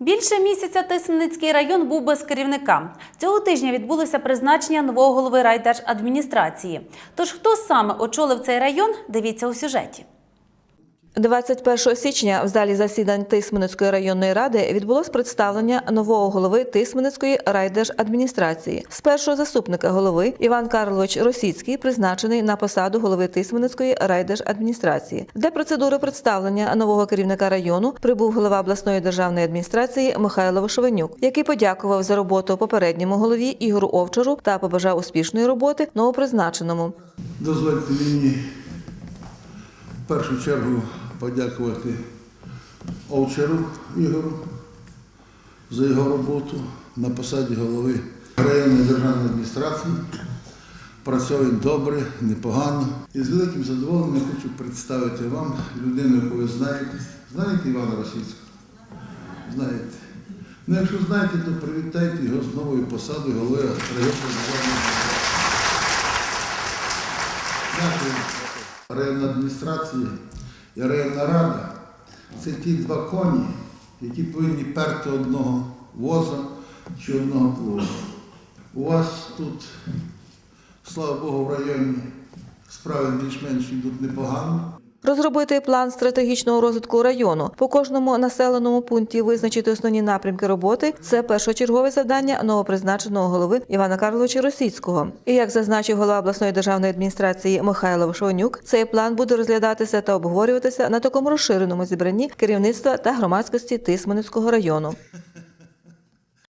Більше місяця Тисменницький район був без керівника. Цього тижня відбулося призначення нового голови райдержадміністрації. Тож хто саме очолив цей район, дивіться у сюжеті. 21 січня в залі засідань Тисменецької районної ради відбулось представлення нового голови Тисменецької райдержадміністрації. З першого заступника голови Іван Карлович Росіцький призначений на посаду голови Тисменецької райдержадміністрації. Для процедури представлення нового керівника району прибув голова обласної державної адміністрації Михайло Вишовенюк, який подякував за роботу попередньому голові Ігору Овчару та побажав успішної роботи новопризначеному. Дозвольте мені в першу чергу подякувати Овчару Ігору за його роботу на посаді голови районної державної адміністрації. Працює добре, непогано. І з великим задоволенням хочу представити вам людину, яку ви знаєте. Знаєте Івана Російського? Знаєте. Ну, якщо знаєте, то привітайте його з новою посадою голови районної державної адміністрації. Районна адміністрація і районна рада це ті два коні, які повинні перти одного воза чи одного плуга. У вас тут, слава Богу, в районі справи більш-менш йдуть непогано. Розробити план стратегічного розвитку району по кожному населеному пункті визначити основні напрямки роботи це першочергове завдання новопризначеного голови Івана Карловича Російського. І як зазначив голова обласної державної адміністрації Михайло Вишовнюк, цей план буде розглядатися та обговорюватися на такому розширеному зібранні керівництва та громадськості Тисменівського району.